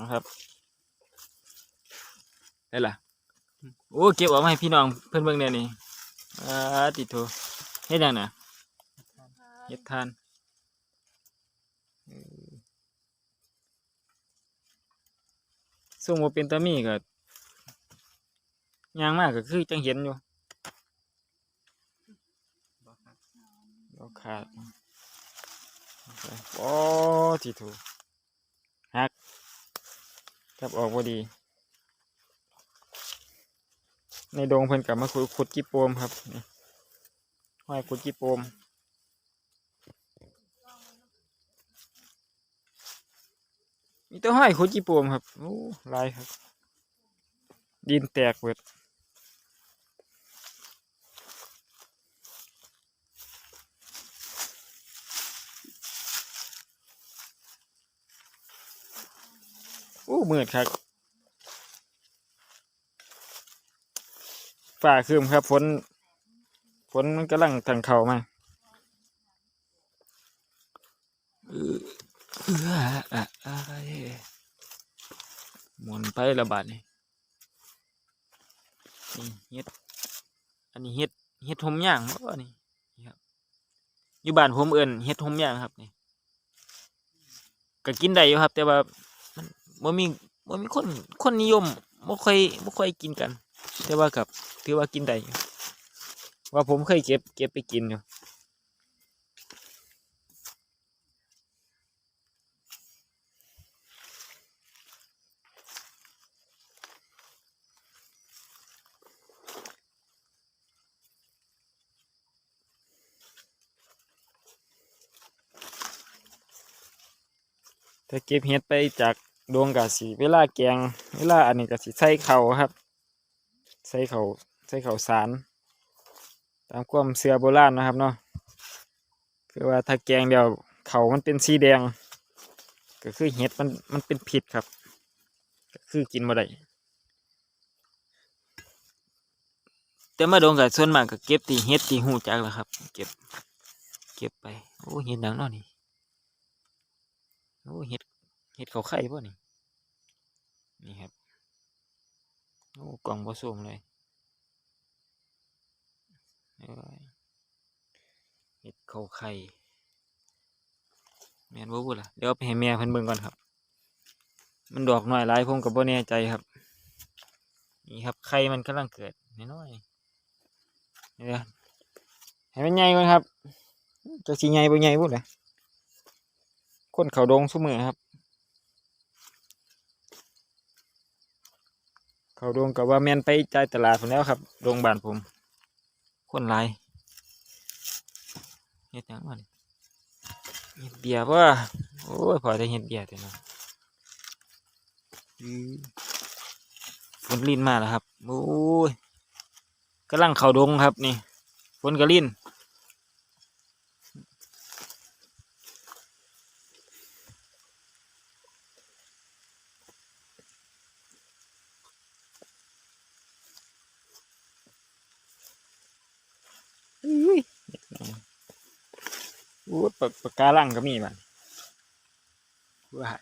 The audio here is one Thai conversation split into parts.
นะครับได้ละโอ้เก็บออกมาให้พี่น้องเพื่อนเบิ่งเนี่ยนี่อ่าติดโถเฮ็ดยังน่ะเฮ็ดทานเออส่งมาเป็นตามีก็ยางมากก็คือจังเห็นอยู่เราขาดโอ้ติดโถฮัก จับออกพอดี ในดงเพิ่นกลับมาขุดขุดกีโปมครับห้อยขุดกีโปมมีตัวห้อยขุดกีโปมครับโอ้ลายครับ ดินแตกเบิด โอ้มืดครับฝ่าคืมครับฝนฝนมันกำลังทางเข่ามาเออออะอะไรหมุนไประบาดนี่นี่เฮ็ด อันนี้เฮ็ดเฮ็ดหมย่างบ่นี่นี่ครับอยู่บ้านผมเอิ้นเฮ็ดหมย่างครับนี่ก็กินได้อยู่ครับ แต่ว่า บ่มีบ่มีคนคนนิยมบ่ค่อยบ่ค่อยกินกัน แต่ว่ากับถือว่ากินได้ว่าผมเคยเก็บเก็บไปกินอยู่ถ้าเก็บเห็ดไปจาก ดวงกะสีเวลาแกง เวลาอันนี้กะสีใส่เข่าครับ ใส่เขาใส่เข่าสาร ตามความเสือโบราณนะครับเนาะคือว่าถ้าแกงเดียวเข่ามันเป็นสีแดง ก็คือเห็ดมันมันเป็นผิดครับ ก็คือกินมาได้แต่มาโดนกับส่วนมากก็เก็บทีเห็ดทีหูจักแหละครับ เก็บ เก็บไป โอ้เห็ดดังเนาะนี่ โอ้เห็ด เห็ดเขาไข่ป่ะนี่ นี่ครับ โอ้ กล่องผสมเลยเห็ดเขาไข่แม่นบ่พูดล่ะ เดี๋ยวไปให้แม่เพิ่นเบิ่งก่อนครับ มันดอกน้อยหลายผมก็บ่แน่ใจครับ นี่ครับไข่มันกำลังเกิดน้อยๆเดี๋ยวให้มันใหญ่ก่อนครับจะสิใหญ่บ่ใหญ่พูดล่ะคนเขาดงซุมื้อครับ เขาดงกับว่าแม่นไปจ่ายตลาดพุ่นแล้วครับโรงบานผม คนหลายเฮ็ดยังวะนี่เฮ็ดเบียร์ป่ะโอ้ยพอได้เฮ็ดเบียร์แต่นะฝนลินมาแล้วครับโอ้ยกำลังเข้าดงครับนี่ฝนกระลินอุ้ยโอ้ย ปากปากกาลังก็มีมันว้า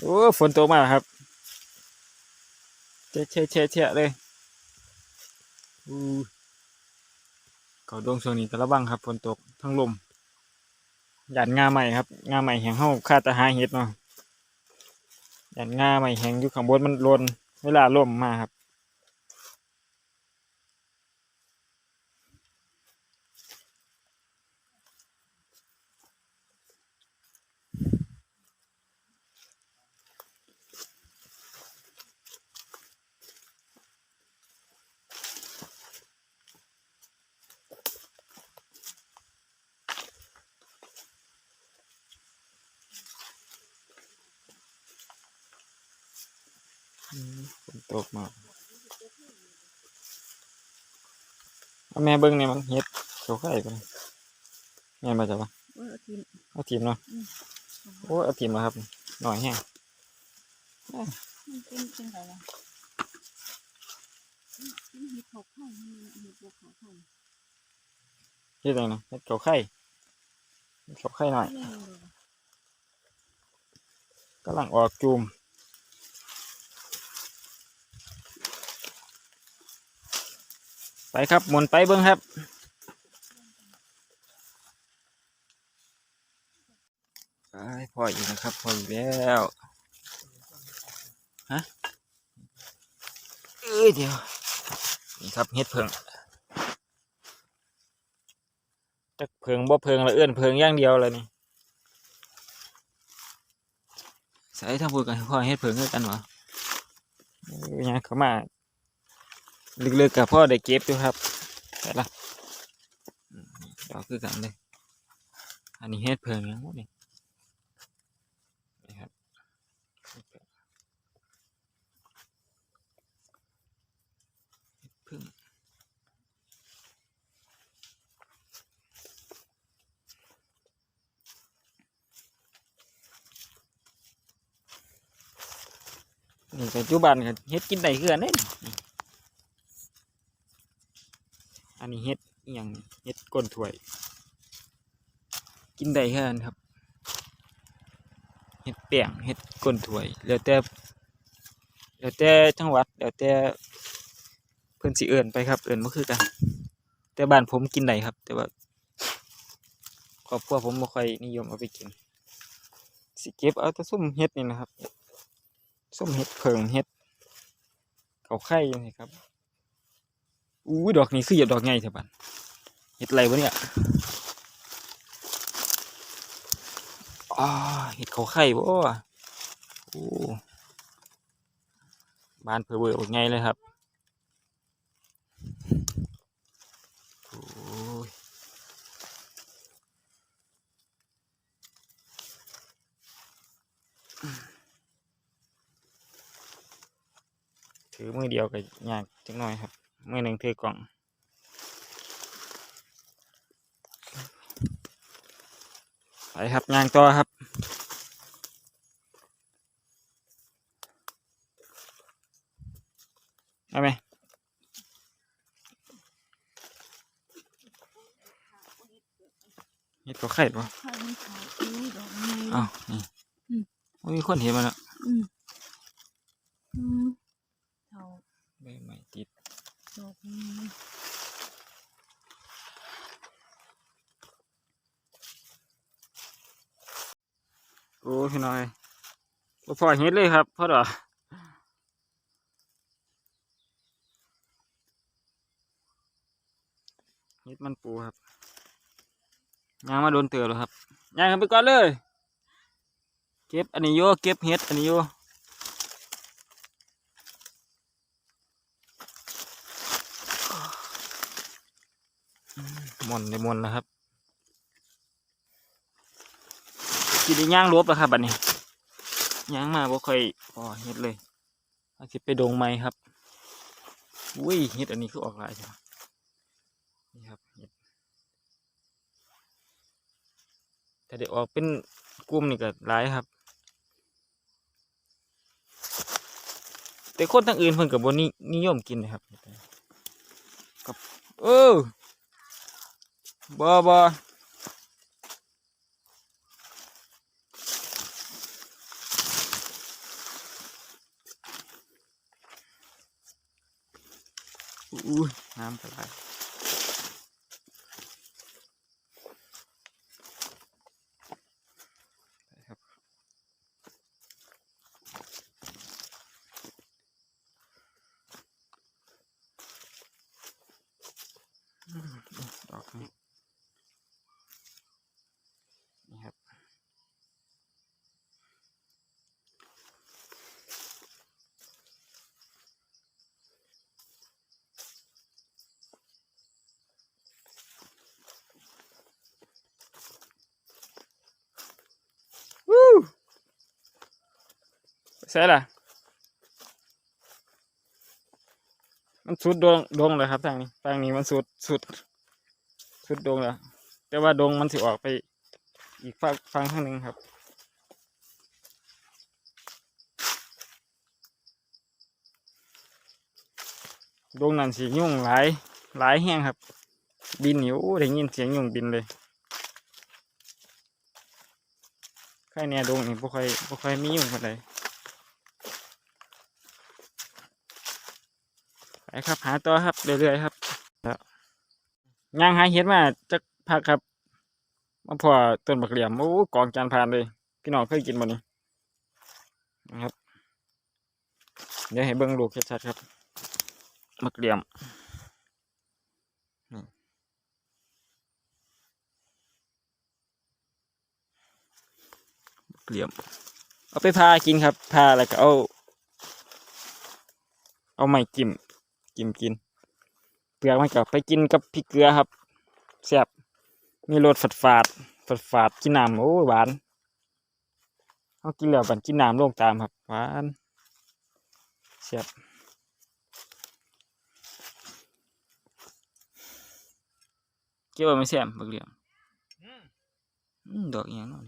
โอ้ฝนตกมาครับเชะเชะเชะเชะเลยอู้เขาดงช่วงนี้ก็ระวังครับฝนตกทั้งลมหยาดงาใหม่ครับ งาใหม่แห่งเฮาคาดแตะหาเห็ดเนาะ ยันง่าไม่แหงอยู่ข้างบนมันลนเวลาล่มมาครับ ฝนตกมาเอาแม่เบิ้งเนี่ยมันเฮ็ดเขาไข่ไปเลยแม่มาจากวะเออทีมเอาทีมเนาะโอ้เอาทีมมาครับ หน่อยแห้งมันเป็นจังไดล่ะมันเห็ดเขาไข่มันเห็ดบ่เขาเฮ็ดอะไรนะเฮ็ดเขาไข่เฮ็ดเขาไข่หน่อยแม่งดูกำลังออกจูม ไป ครับหมุนไปเบิ้งครับ ไปพออีกนะครับพออีกแล้วฮะเอ้ยเดี๋ยวนี่ครับเฮ็ดเพิงจักเพิงบ่เพิงละเอื้อนเพิงอย่างเดียวเลยนี่ใส่ทำพูดกันพ่อเฮ็ดเพิงคือกันวะเออยังเข้ามา ลึกๆกับพ่อได้เก็บอยู่ครับแต่ละดอกคือกันเลย อันนี้เฮ็ดเพิ่งยังหมดนี่นี่ครับเพิงเฮ็ดเพิงนี่ปัจจุบันก็เฮ็ดกินได้คือกันเด้ นี่อันนี้เฮ็ดอย่างเฮ็ดก้นถ้วย กินได้แคือกันครับเฮ็ดแป้งเฮ็ดก้นถ้วยแล้วแต่แล้วแต่จังหวัดแล้วแต่เพิ่นสิเอิ้นไปครับ เอิ้นบ่คือกัน แต่บ้านผมกินได้ครับ แต่ว่าครอบครัวผมบ่ค่อยนิยมเอาไปกิน สิเก็บเอาแต่ส้มเฮ็ดนี่นะครับส้มเฮ็ดเพิงเฮ็ดเขาไข่จังซี่ครับ อู้ยดอกนี้คือเหยียบดอกใหญ่แท้บัดเฮ็ดไรวะเนี่ยอ้าเฮ็ดเขาไข่บ่โอ้บ้านเพื่อเบื่อบักใหญ่เลยครับโอ้ยถือมือเดียวก็ยากจังหน่อยครับ มือหนึ่งถือกล่อง ไปครับยางต่อครับ เอาไหมเห็ดก็ไข่ปะไข่มันขาวอุ้ยดอกไม้อ้าวนี่อืมโอ้ยมีคนเห็นมาแล้ว อืมอืมเท่า ใบไม้ติด ดอกไม้ โอ้พี่น้อยบ่ พอเห็ดเลยครับพ่อดอกเห็ดมันปูครับยางมาโดนเตือแล้วครับยางกันไปก่อนเลย เก็บอันนี้โยเก็บเห็ดอันนี้โยอืมอนในมนแล้วครับกินย่างลบแล้วครับบัดนี้ ย่างมาบ่ค่อยพอเฮ็ดเลยอาจสิไปดงไม้ครับอุ้ยเฮ็ดอันนี้คือออกหลายใช่ไหมนี่ครับเฮ็ดถ้าได้ออกเป็นกลุ่มนี่ก็หลายครับ แต่คนทางอื่นเพิ่นก็บ่นินิยมกินนะครับกับเออบ่บ่ อุ้ยน้ำกระไรไปครับอืมดอกนี้นี่ครับ วู้ ใช่ล่ะ มันสุดดงดงเลยครับทางนี้ทางนี้มันสุดสุดสุดดงแล้วแต่ว่าดงมันสิออกไปอีกฝั่งฝั่งข้างหนึ่งครับดงนั่นสียุ่งหลายหลายแห้งครับ บินอยู่ได้ยินเสียงยุงบินเลยใครเนี่ยดงนี่บ่ค่อยบ่ค่อยมียุงปานใด ไปครับ หาต่อครับเรื่อยๆครับย่างหาเห็ดมาจักพักครับมาพอต้นบักเหลี่ยมโอ้กองจานพานเลยพี่น้องเคยกินบ่นี่นะครับ เดี๋ยวให้เบิ่งลูกชัดๆครับบักเหลี่ยมเหลี่ยม เอาไปพากินครับพาแล้วก็เอา เอาไม้จิ้ม จิ้มกินเปลือกมันก็ไปกินกับพริกเกลือครับแซ่บมีรสฝาดฝาดฝาดฝาดๆกินน้ำโอ้ยหวานเอากินแล้วบันกินน้ำลงตามครับหวานแซ่บเกี่ยวาไม่แซ่บบักเหลี่ยมอืมดอกอหย่างเนั้น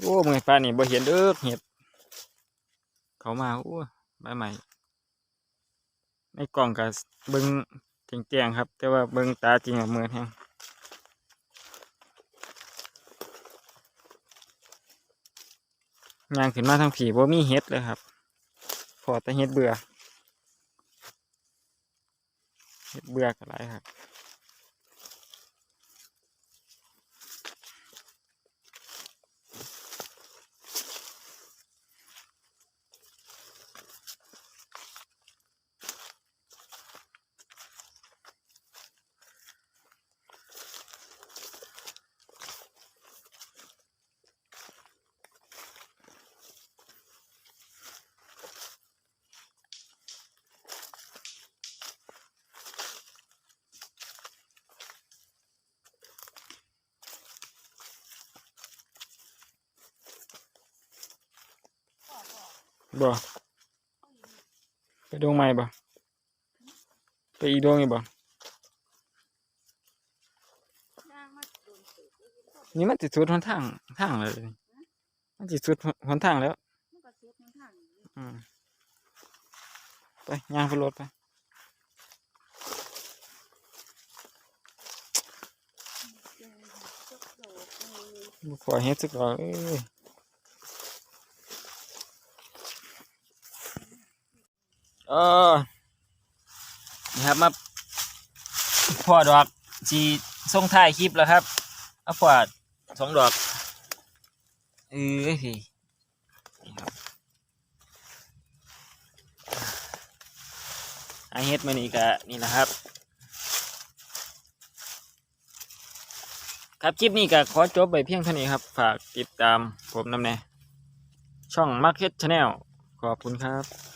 โอ้มื่อฟ้านี่บ่เห็นเด้อเห็ด เขามาโอ้ใบใหม่ ในกล่องก็เบิ่งแจ้งๆครับ แต่ว่าเบิ่งตาจริงอะมือแฮงย่างขึ้นมาทางผีบ่มีเห็ดเลยครับ พอแต่เห็ดเบื่อ เห็ดเบื่อก็หลายครับ บ่ไปดวงใหม่บ่ไปอีดวงอีบ่นี่มันติดสุดหนทางทางเลยมันติดสุดหนทางแล้วอไปย่างไปรถไปเจอจุกโดดเลยบุขอเฮ็ดสักหน่อย เออนี่ครับมาพอดอกจีส่งท้ายคลิปแล้วครับเอาพอดสองดอกเอ้ยพี่นี่ครับอาเฮ็ดมานี่กะนี่นะครับ ครับคลิปนี้ก็ขอจบไปเพียงเท่านี้ครับ ฝากติดตามผมนำแน่ช่อง Market Channel ขอบคุณครับ